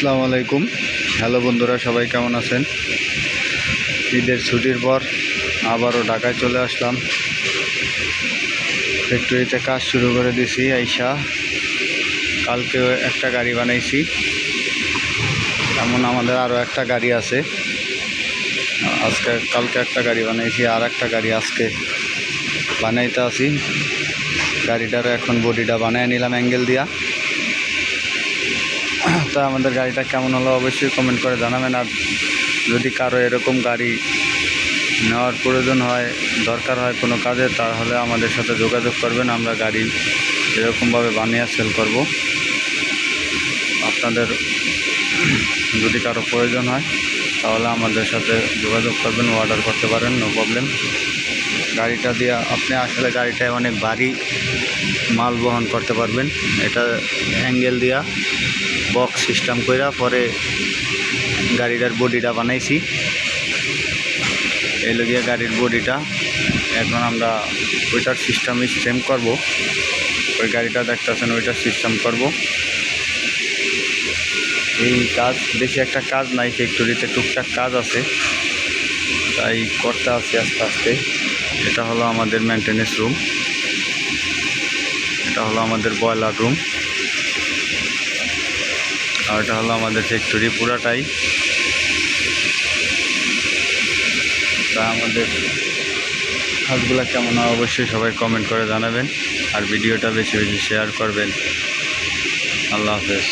আসসালামু আলাইকুম। হ্যালো বন্ধুরা, সবাই কেমন আছেন? ঈদের ছুটির পর আবারও ঢাকায় চলে আসলাম। ফ্যাক্টরিতে কাজ শুরু করে দিছি, আইসা। কালকে একটা গাড়ি বানাইছি। এমন আমাদের আরও একটা গাড়ি আছে। আজকে, কালকে একটা গাড়ি বানাইছি, আর একটা গাড়ি আজকে বানাইতে আছি। গাড়িটারও এখন বডিটা বানিয়ে নিলাম অ্যাঙ্গেল দিয়া। তা আমাদের গাড়িটা কেমন হলো অবশ্যই কমেন্ট করে জানাবেন। আর যদি কারও এরকম গাড়ি নেওয়ার প্রয়োজন হয়, দরকার হয় কোনো কাজে, তাহলে আমাদের সাথে যোগাযোগ করবেন। আমরা গাড়ি এরকমভাবে বানিয়ে সেল করব। আপনাদের যদি কারও প্রয়োজন হয়, তাহলে আমাদের সাথে যোগাযোগ করবেন অর্ডার করতে পারেন নো প্রবলেম গাড়িটা দিয়ে আপনি আসলে গাড়িটায় অনেক ভারী মাল বহন করতে পারবেন। এটা অ্যাঙ্গেল দিয়া বক্স সিস্টেম কইরা পরে গাড়িটার বডিটা বানাইছি। এই লগিয়া গাড়ির বডিটা এখন আমরা ওইটার সিস্টেম স্টেম করব। ওই গাড়িটা দেখতেছেন ওইটার সিস্টেম করব। এই কাজ, বেশি একটা কাজ নাই, ফ্যাক্টরিতে টুকটাক কাজ আছে। তাই করতে আছি আস্তে আস্তে। এটা হলো আমাদের মেনটেনেন্স রুম এটা হলো আমাদের বয়লার রুম আর এটা হলো আমাদের ফ্যাক্টরি পুরাটাই। তা আমাদের কাজগুলো কেমন হয় অবশ্যই সবাই কমেন্ট করে জানাবেন আর ভিডিওটা বেশি বেশি শেয়ার করবেন। আল্লাহ হাফেজ।